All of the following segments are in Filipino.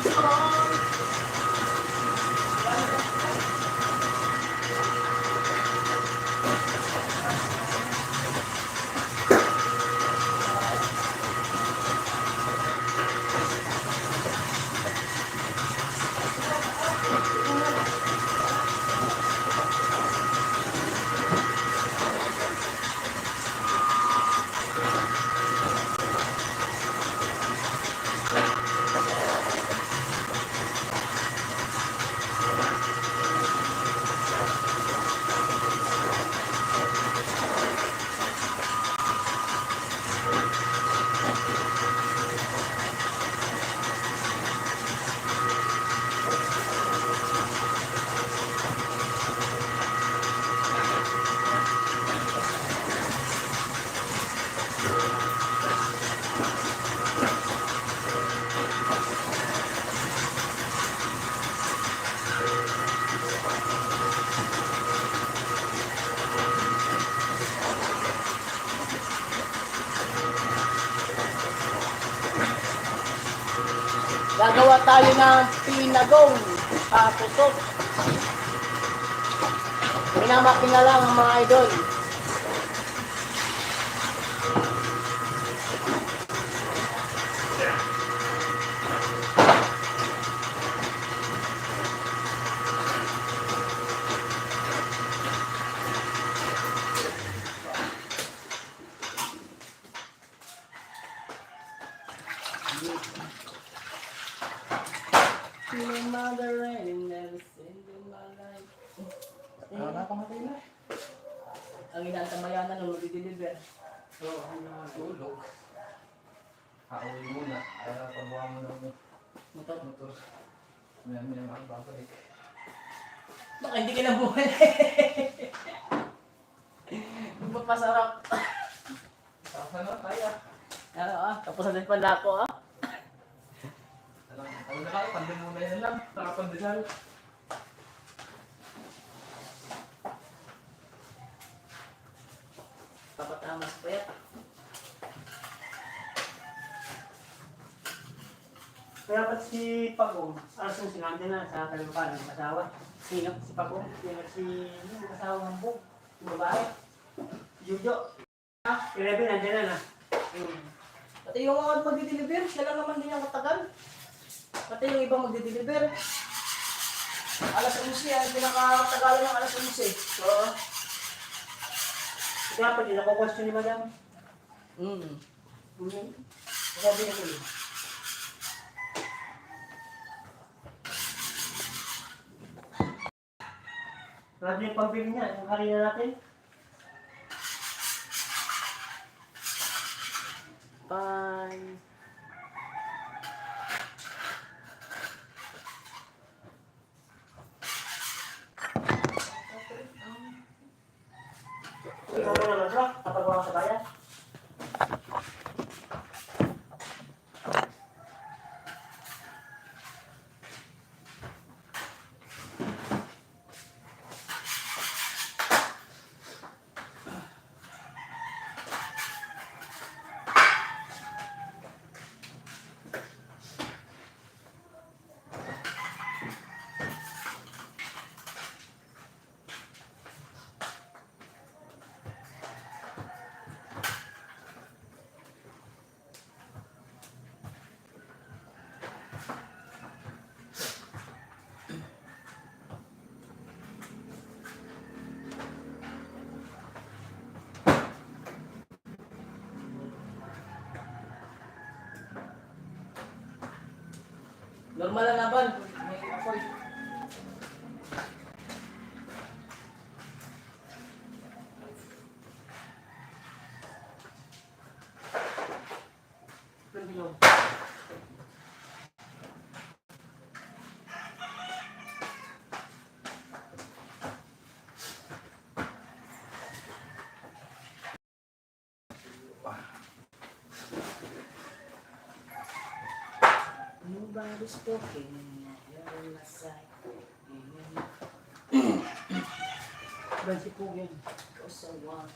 strong. Gagawa tayo ng pinagong paputok. Minamaki na lang ang mga idol. Feeling mother and never seen in my life. Ano na pamatay na? Ang inantamayanan nung mag-deliver. So, ano na tulog? Hauwi muna. Para pabuha mo ng Motor. motor. Maya maya makababalik. Baka hindi ka na buhay. Magpapasarap. Sasa na kaya. Ano ah, tapos na din pala ako ah. Ano na lang, pandin muna yan lang. Nakapandesal. Papatamas pa yan. Kaya ba't si Pagong, alas yung sinante na sa kalimukan ng asawa. Sino? Si Pagong, yung si yung asawa ng Bong, yung babae. Jojo. Ah, si Rebe nandiyan na na. Hmm. Pati yung mga magdi-deliver, siya lang naman din yung matagal. Pati yung ibang magdi-deliver. Alas 11 yan, pinakatagalan ng alas 11. Oo. Kaya pag din ako question ni Madam. Hmm. Hmm. Sabi na ko yun. Grabe yung pambili niya, yung harina natin. Bye. Ikaw mo naman bro, kapag wala sa bayan. Normal lang naman. Talking. You're on my side. Iban si Pugin. Cause I want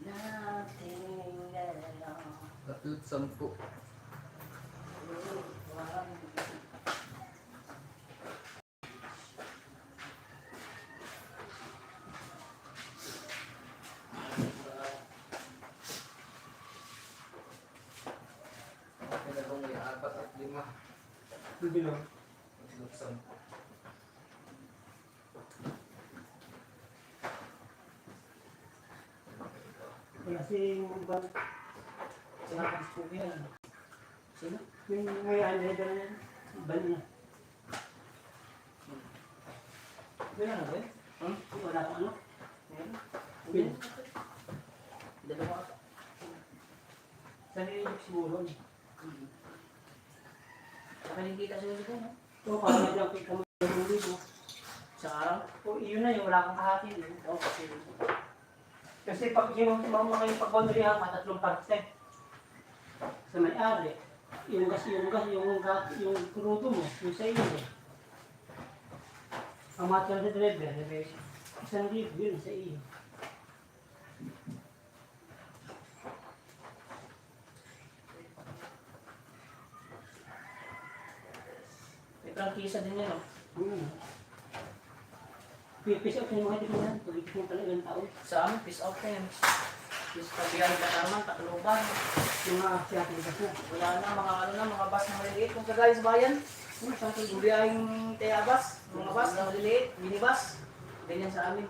nothing at all. Dapat sampu. Pinagong may apat at lima. Bilog. Luksan. Kasi yung ibang Sinakang spook yan. Sino? yung may anheder na yan. Ban niya. Ganyan na ba yun? Hmm? Wala pa ano? Meron? Pin. Dalawa ka. Sa nililip siguro. Nakaligita sa ulo ko, no? So, parang lang kita mo yung mo. Sa araw? O, iyon na yung wala kang kahatin. Eh. Oo, kasi Kasi pag yung mga kayo pag-boundary ha, tatlong parte. Sa may-ari, yung gas, yung gas, yung gas, yung krudo mo, yung sa iyo. Ang material sa driver, isang libo yun sa iyo. Prangkisa din yan, no? Hmm. Pipis out yung mga tipinan, tulig mo talagang tao. Sa amin, peace out na yan. Peace Kabiyan, Katarman, Tacloban. Yung mga siyate gas na. Wala na, mga ano na, mga bus na maliliit. Kung kagaya sa bayan, Ano sa atin? yung biyaheng Tayabas, mga bus na maliliit, minibus. Ganyan sa amin.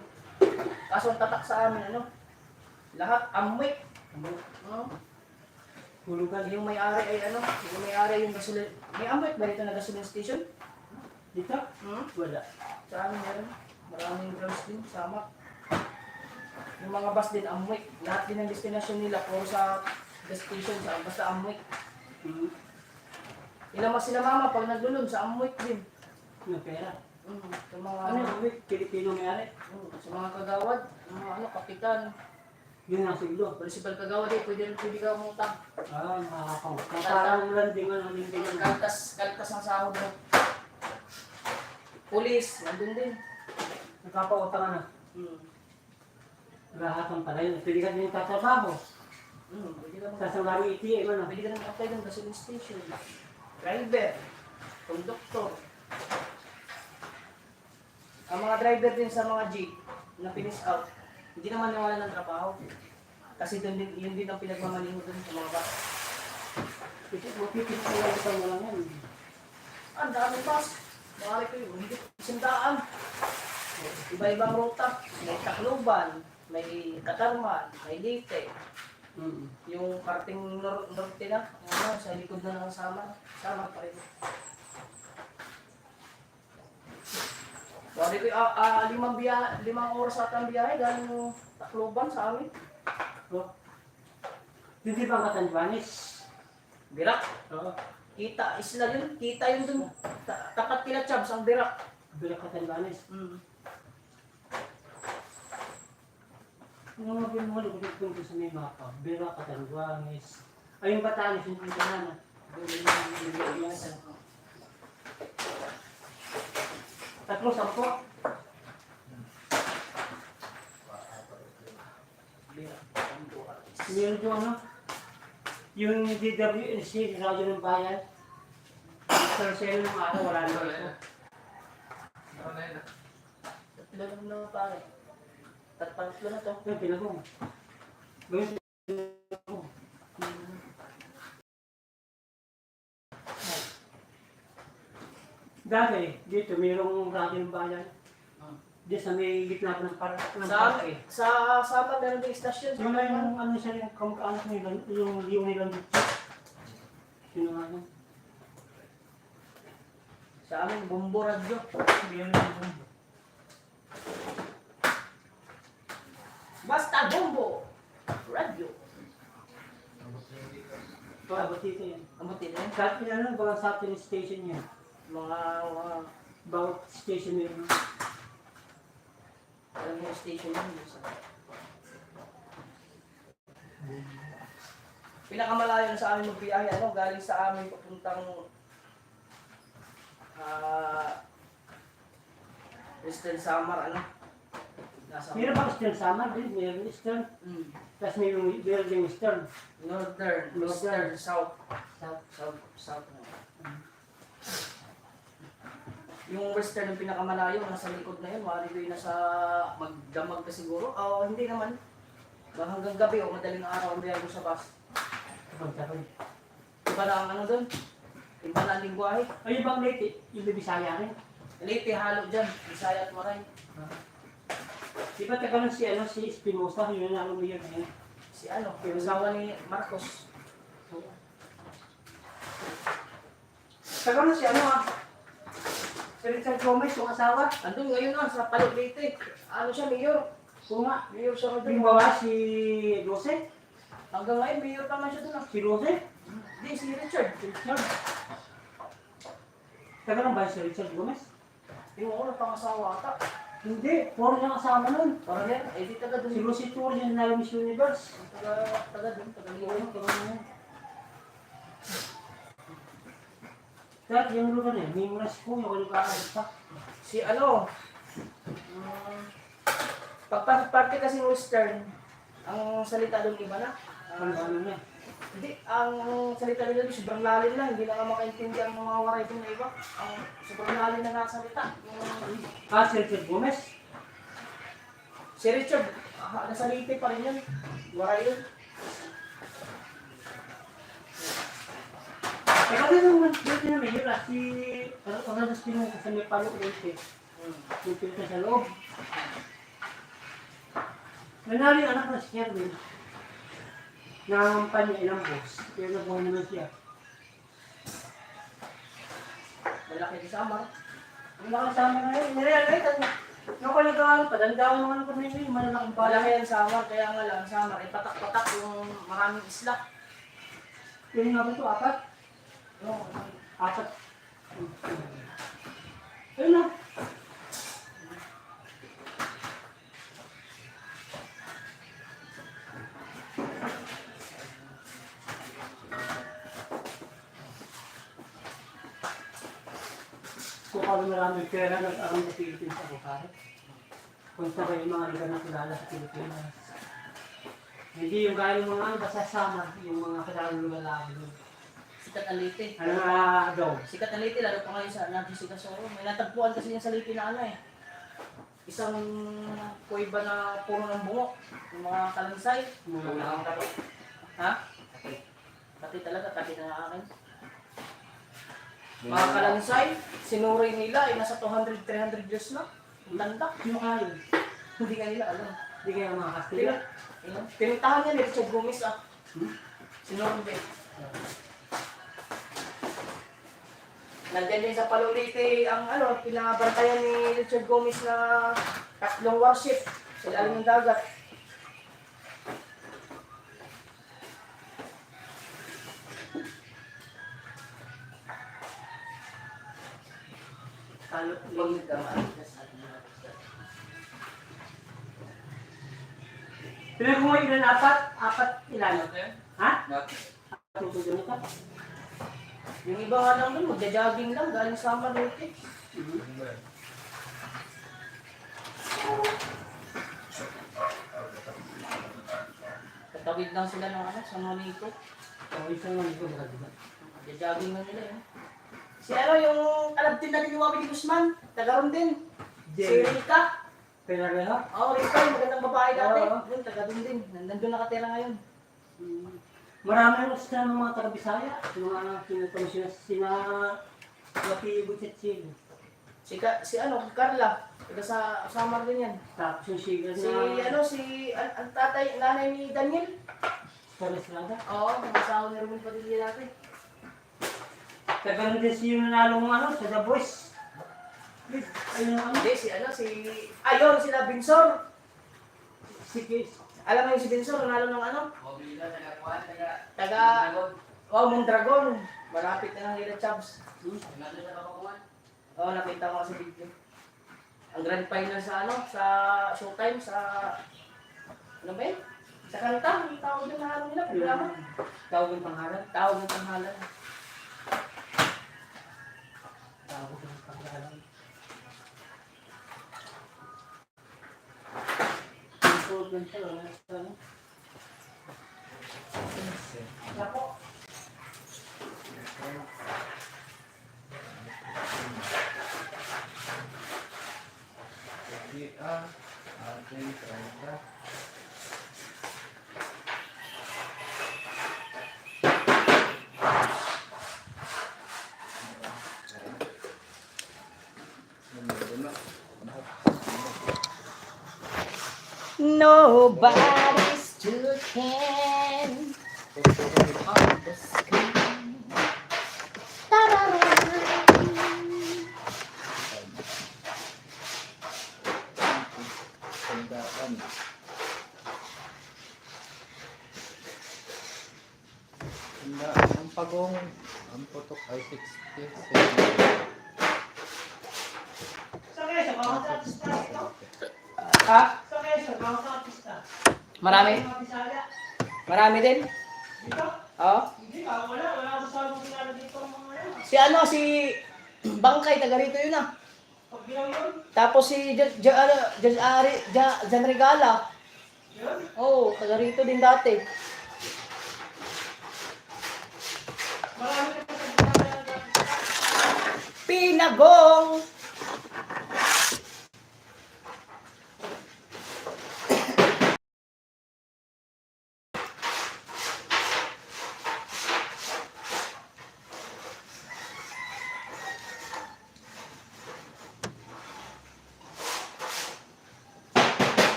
Kaso ang tatak sa amin, ano? Lahat, amwik. Ano? Hulugan. Yung may-ari ay ano, yung may-ari yung gasolin. May amwik ba dito na gasoline station? Dito? Hmm? Wala. Sa amin meron. Maraming drums din, sama. Yung mga bus din, amwik. Lahat din ang destination nila, puro sa gas station, sa, basta amwik. Hmm. Ilang mas sila mama pag naglulun sa amwik din. Yung pera. Mm, sa mga, Ano? Pilipino may-ari? mm, sa mga kagawad, mga ano, kapitan, Yun ang siglo. principal kagawad eh, pwede rin pwede ka umutang. Ah, makakapang. Parang landing ano, landing ano. Kaltas, kaltas ang sahod mo. Pulis, nandun din. Nakapautang ka na. Mm. Lahat ang pala yun. Pwede ka din tatrabaho. Mm, pwede ka mag- salary ATM ano. Pwede ka rin apply ng gasoline station. Driver, conductor. Ang mga driver din sa mga jeep na finish out, hindi naman nawala ng trabaho. Kasi doon din, yun din ang pinagmamalingo doon sa mga bus. Mapipit ka lang mo lang yan. Ang dami bus. Makari ko yun, hindi isandaan. Iba-ibang ruta. May Tacloban, may Katarman, may Leyte. Mm. Yung karting nor norte na, ano, sa likod na ng sama. Sama pa rin. Wari ko, ah, ah, limang, biya, limang oras ata ang biyahe galing yung Tacloban sa amin. So, hindi ba ang Katanjuanes? Birak. Oo. Kita, isla yun. Kita yun dun. Ta- Tapat kila Chabs, ang birak. Bila Katanjuanes. Mm. Ano mga binuli ko sa may mapa? Bila Katanjuanes. Ay, yung Batanes, yung Pilipinas. Tatlo, sampo. Meron yung ano? Yung DWLC, Radyo ng Bayan. Sa sale ng araw, wala na ito. Ano na? Tatlo lang na pare. Tatlo na to. Yung pinagong. Gawin Dati, dito, mayroong radyo ng bayan. Di sa may gitna pa ng par ng Sa, parke. sa Sama, meron din istasyon. Yung na yung ano siya, yung kamukha nila, yung liw nilang dito. Yun ang ano. Sa amin, bumbo radyo. Yun ang ano. Basta bumbo! Radyo. Abot dito yan. Buti na yun. Sa atin ano, baka sa atin station yan. Mga, mga, Bawat station meron. alam mo station yun. sa- Pinakamalayo na sa amin magbiyahe, ano, galing sa amin papuntang ah Western Samar, ano? Nasa Meron bang Eastern Samar din? Meron Eastern. Mm. Tapos may meron din Eastern. Northern, Northern. Western, South. South. South, South. na. Yung western yung pinakamalayo, nasa likod na yun. Wari ko yung nasa magdamag ka siguro. Oo, hindi naman. Ba hanggang gabi o madaling araw ang biyahe ko sa bus. Iba na ang ano doon. Iba na ang lingwahe. Ay, yung bang late, yung Bisaya rin. Late halo dyan. Bisaya at Maray. Di ba taga si, ano, si Espinosa, yun na ano yun eh. Si ano, yung asawa ni Marcos. Taga nun si ano ah. Si Richard Gomez, yung asawa. Andun ngayon na, sa Palog Leyte. Ano siya, mayor. Oo nga. Mayor siya Yung doon. bawa si Rose. Hanggang ngayon, mayor pa man siya doon. Si Rose. Hindi, si Richard. Richard. Taga nun ba si Richard Gomez? Yung ako napangasawa ata. Hindi, puro niyang kasama nun. Parang yan, eh di taga Si doon. Lucy Tour yung Miss Universe. Taga, taga doon, taga Oo, Leyte. taga nun. Dahil yung lugar na yun, may mga school, yung walang kaalis pa. Si ano, um, pagpaparte kasi ng western, ang salita doon iba na. Ang Ah, ano niya. hindi, ang salita nila doon sobrang lalim na, hindi na nga makaintindihan ang mga waray doon na iba. Ang sobrang lalim na nasalita. Yung, Ah, si Richard Gomez. si Richard, ah, nasa Leyte pa rin yun. Waray yun. Din naman, dito na may hira. Si, ano, ano na sinuha sa may palo dito. Yung pinita sa loob. Nanalo yung anak na si Kerwin. Nangampan niya ilang boss. Kaya nabuhay naman siya. Malaki di sama. Ang nakasama na yun. Nirealize ano. Nung ko nag-aaral pa, dandawan naman ako na yun. Malalaking Malaki pala. yan sama, kaya nga lang sama. Eh, patak-patak yung maraming isla. Yun nga ba ito, apat? Apat. Ayun na. Kung kami maraming pera, nag-aram sa Philippines ako pare. Kung sa kayo mga lugar na kilala sa Pilipinas. Hindi yung gaya ng mga ano, basta sama, yung mga kailangan lugar lang. Sikat ang Leyte. Ano nga daw? Sikat ang Leyte, lalo pa ngayon sa Nabisika Soro. May natagpuan kasi niya sa Leyte na ano eh. Isang kuweba na puro ng bungo. Yung mga kalansay. Mga Ha? Pati talaga, pati na akin. Mga kalansay, sinuray nila ay nasa 200, 300 years na. Tanda. Sino kayo? Hindi nga nila alam. Hindi kayo mga Kastila? Pinuntahan niya ni Richard Gomez ah. Hmm? Sinuray din. Nandiyan din sa Palolite ang ano, pinabantayan ni Richard Gomez na tatlong warship sa ilalim ng dagat. Talo. Huwag ka Pinag mo ilan apat? Apat ilan? Ha? Bakit? Tutugan ito? Yung iba nga lang dun, magja-jogging lang, galing sa Malute. Tatawid lang sila ng ano, sa Manito. O, isang lang ito magkadiba. Magja-jogging lang nila yun. Si ano, yung alam din natin ni Guzman, taga ron din. Si Jerry. Rita. Pinareha? Oo, oh, Rita, yung magandang babae dati. Yun, taga dun din. Nandun nakatira ngayon. Hmm. Marami ang gusto ng mga taga-Bisaya. Mga pinatawag sila sina Laki Butchetsig. Si, Ka, si ano, Carla. Taga sa Samar din yan. Tapos yung sigal Si na ano, si ang, ang tatay, nanay ni Daniel. Kalestrada. Oo, mga asawa ni Ruben Padilla dati. Tagal din si yung nanalo ng ano sa The Voice. Ayun ang ano. Hindi, si ano, si... Ayun, sila Binsor. Si Kiss. Alam mo yung si Binsor, nanalo ng ano? Mobilidad, taga-kuhan, taga- Taga... Oh, Mondragon. Malapit na ng Lila Chabs. Hmm? Nandun sa kapakuhan. Oo, nakita ko sa video. Ang grand final sa ano, sa showtime, sa... Ano ba yun? Sa kanta, ang tawag na ano nila, programa. Tawag ng pangalan. Tawag ng tanghalan. Tawag ng pangalan. Ah, ah, 30. Nobody's too can. Ang pagong, ang putok ay 60. Saan kayo? Sa mga artista? Ha? Saan kayo? Sa mga artista? Marami? Marami din? Dito? Oo. Hindi ka, wala. Wala ako sa mga dito. Si ano, si Bangkay, taga rito yun ah. Tapos si Jan, ano, Regala. Oo, oh, taga rito din dati. Pinagong!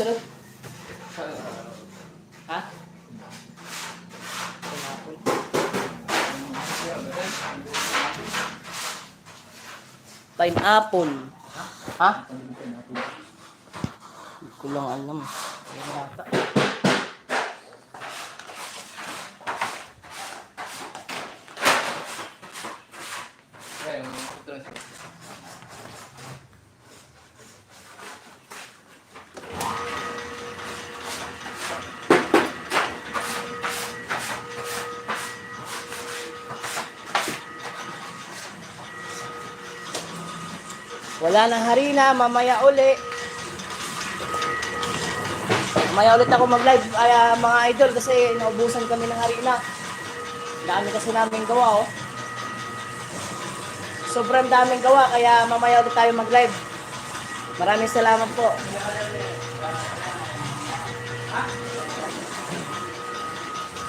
Sunod? Ha? Pineapple. Ha? Hindi ko lang alam. Ayun yata. Wala nang harina, mamaya uli. Mamaya ulit ako mag-live, ay, ah, mga idol, kasi naubusan kami ng harina. Dami kasi namin gawa, oh. Sobrang daming gawa, kaya mamaya ulit tayo mag-live. Maraming salamat po. Ha?